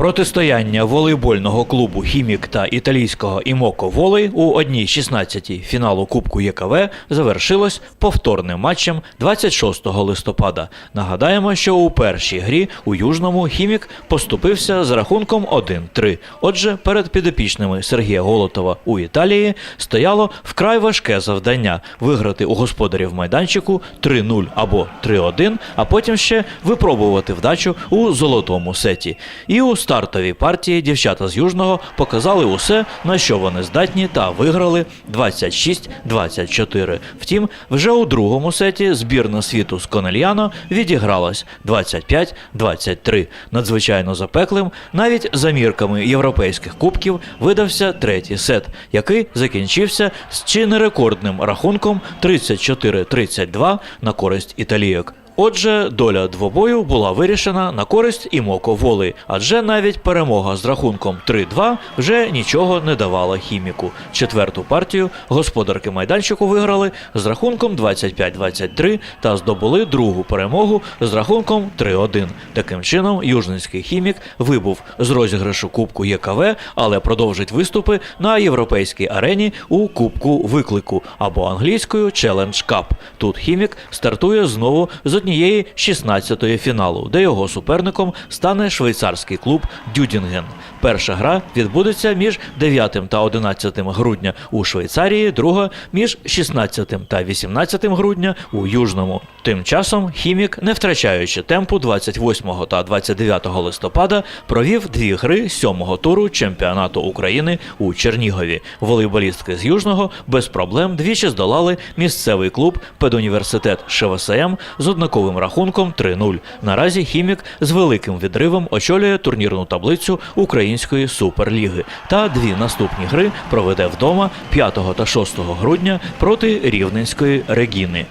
Протистояння волейбольного клубу Хімік та італійського Імоко Волей у 1-16 фіналу Кубку ЄКВ завершилось повторним матчем 26 листопада. Нагадаємо, що у першій грі у Южному Хімік поступився з рахунком 1-3. Отже, перед підопічними Сергія Голотова у Італії стояло вкрай важке завдання виграти у господарів майданчику 3-0 або 3-1, а потім ще випробувати вдачу у золотому сеті. І у стартовій партії дівчата з Южного показали усе, на що вони здатні, та виграли 26-24. Втім, вже у другому сеті збірна світу з Конельяно відігралась 25-23. Надзвичайно запеклим, навіть за мірками європейських кубків видався третій сет, який закінчився з чи не рекордним рахунком 34-32 на користь італійок. Отже, доля двобою була вирішена на користь Імоко Воли, адже навіть перемога з рахунком 3-2 вже нічого не давала хіміку. Четверту партію господарки майданчику виграли з рахунком 25-23 та здобули другу перемогу з рахунком 3-1. Таким чином, южницький хімік вибув з розіграшу Кубку ЄКВ, але продовжить виступи на європейській арені у Кубку виклику або англійською Challenge Cup. Тут хімік стартує знову з однієї 16-ї фіналу, де його суперником стане швейцарський клуб Дюдінген. Перша гра відбудеться між 9 та 11 грудня у Швейцарії, друга між 16 та 18 грудня у Южному. Тим часом хімік, не втрачаючи темпу 28 та 29 листопада, провів дві гри сьомого туру чемпіонату України у Чернігові. Волейболістки з Южного без проблем двічі здолали місцевий клуб педуніверситет ШВСМ з однаковим рахунком 3-0. Наразі хімік з великим відривом очолює турнірну таблицю Української суперліги. Та дві наступні гри проведе вдома 5 та 6 грудня проти Рівненської Регіни.